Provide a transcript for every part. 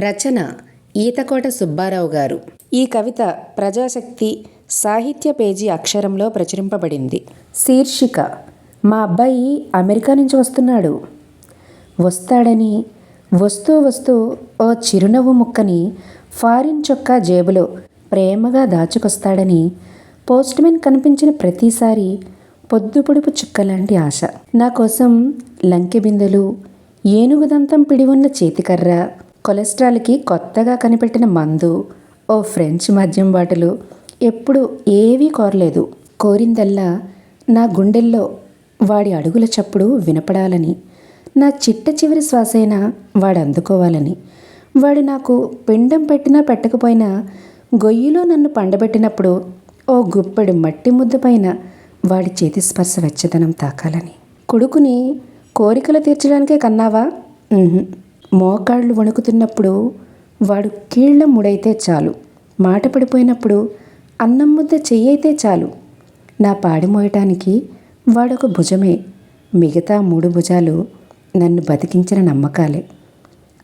రచన ఈతకోట సుబ్బారావు గారు. ఈ కవిత ప్రజాశక్తి సాహిత్య పేజీ అక్షరంలో ప్రచురింపబడింది. శీర్షిక మా అబ్బాయి అమెరికా నుంచి వస్తున్నాడు. వస్తాడని వస్తూ వస్తూ ఓ చిరునవ్వు ముక్కని ఫారిన్ చొక్కా జేబులో ప్రేమగా దాచుకొస్తాడని పోస్ట్మెన్ కనిపించిన ప్రతిసారి పొద్దుపొడుపు చుక్కలాంటి ఆశ. నా కోసం లంకె బిందెలు ఏనుగు దంతం పిడి ఉన్న చేతికర్ర కొలెస్ట్రాల్కి కొత్తగా కనిపెట్టిన మందు ఓ ఫ్రెంచ్ మద్యం బాటలు ఎప్పుడు ఏవీ కోరలేదు. కోరిందల్లా నా గుండెల్లో వాడి అడుగుల చప్పుడు వినపడాలని నా చిట్ట చివరి శ్వాసైనా వాడు అందుకోవాలని వాడు నాకు పిండం పెట్టినా పెట్టకపోయినా గొయ్యిలో నన్ను పండబెట్టినప్పుడు ఓ గుప్పెడు మట్టి ముద్ద పైన వాడి చేతి స్పర్శ వెచ్చదనం తాకాలని. కొడుకుని కోరికలు తీర్చడానికే కన్నావా? మోకాళ్ళు వణుకుతున్నప్పుడు వాడు కీళ్ళ ముడైతే చాలు. మాట పడిపోయినప్పుడు అన్నం ముద్ద చెయ్యైతే చాలు. నా పాడి మోయటానికి వాడొక భుజమే. మిగతా మూడు భుజాలు నన్ను బతికించిన నమ్మకాలే.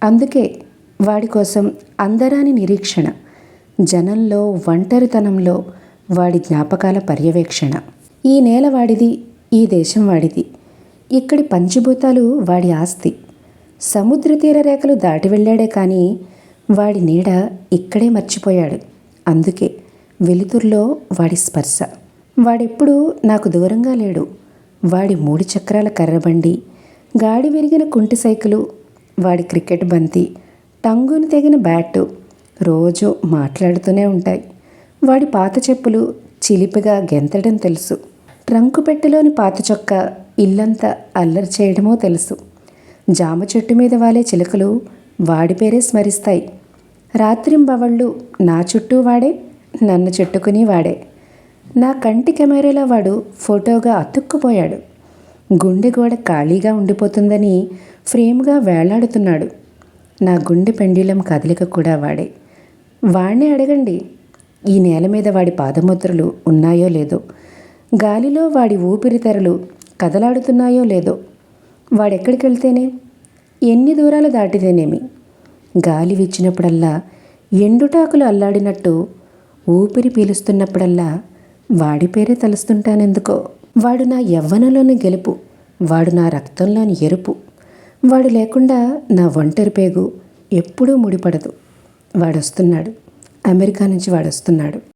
అందుకే వాడి కోసం అందరాని నిరీక్షణ జనంలో ఒంటరితనంలో వాడి జ్ఞాపకాల పర్యవేక్షణ. ఈ నేల వాడిది ఈ దేశం వాడిది. ఇక్కడి పంచభూతాలు వాడి ఆస్తి. సముద్ర తీర రేఖలు దాటి వెళ్ళాడే కానీ వాడి నీడ ఇక్కడే మర్చిపోయాడు. అందుకే వెలుతుర్లో వాడి స్పర్శ. వాడెప్పుడు నాకు దూరంగా లేడు. వాడి మూడు చక్రాల కర్రబండి గాడి విరిగిన కుంటి సైకిలు వాడి క్రికెట్ బంతి టంగును తెగిన బ్యాటు రోజు మాట్లాడుతూనే ఉంటాయి. వాడి పాత చెప్పులు చిలిపిగా గెంతడం తెలుసు. ట్రంకు పెట్టెలోని పాత చొక్క ఇల్లంతా అల్లరి చేయడమో తెలుసు. జామ చెట్టు మీద వాలే చిలుకలు వాడి పేరే స్మరిస్తాయి. రాత్రింబవళ్ళు నా చుట్టూ వాడే నన్ను చుట్టుకుని వాడే. నా కంటి కెమెరాలో వాడు ఫోటోగా అతుక్కుపోయాడు. గుండె గోడ ఖాళీగా ఉండిపోతుందని ఫ్రేమ్గా వేలాడుతున్నాడు. నా గుండె పెండ్యులం కదలిక కూడా వాడే. వాణ్ణే అడగండి ఈ నేల మీద వాడి పాదముద్రలు ఉన్నాయో లేదో? గాలిలో వాడి ఊపిరితెరలు కదలాడుతున్నాయో లేదో? వాడెక్కడికి వెళ్తేనే ఎన్ని దూరాలు దాటితేనేమి? గాలి విచ్చినప్పుడల్లా ఎండుటాకులు అల్లాడినట్టు ఊపిరి పీలుస్తున్నప్పుడల్లా వాడి పేరే తలుస్తుంటానెందుకో? వాడు నా యవ్వనంలోని గెలుపు వాడు నా రక్తంలోని ఎరుపు. వాడు లేకుండా నా ఒంటరి పేగు ఎప్పుడూ ముడిపడదు. వాడొస్తున్నాడు. అమెరికా నుంచి వాడొస్తున్నాడు.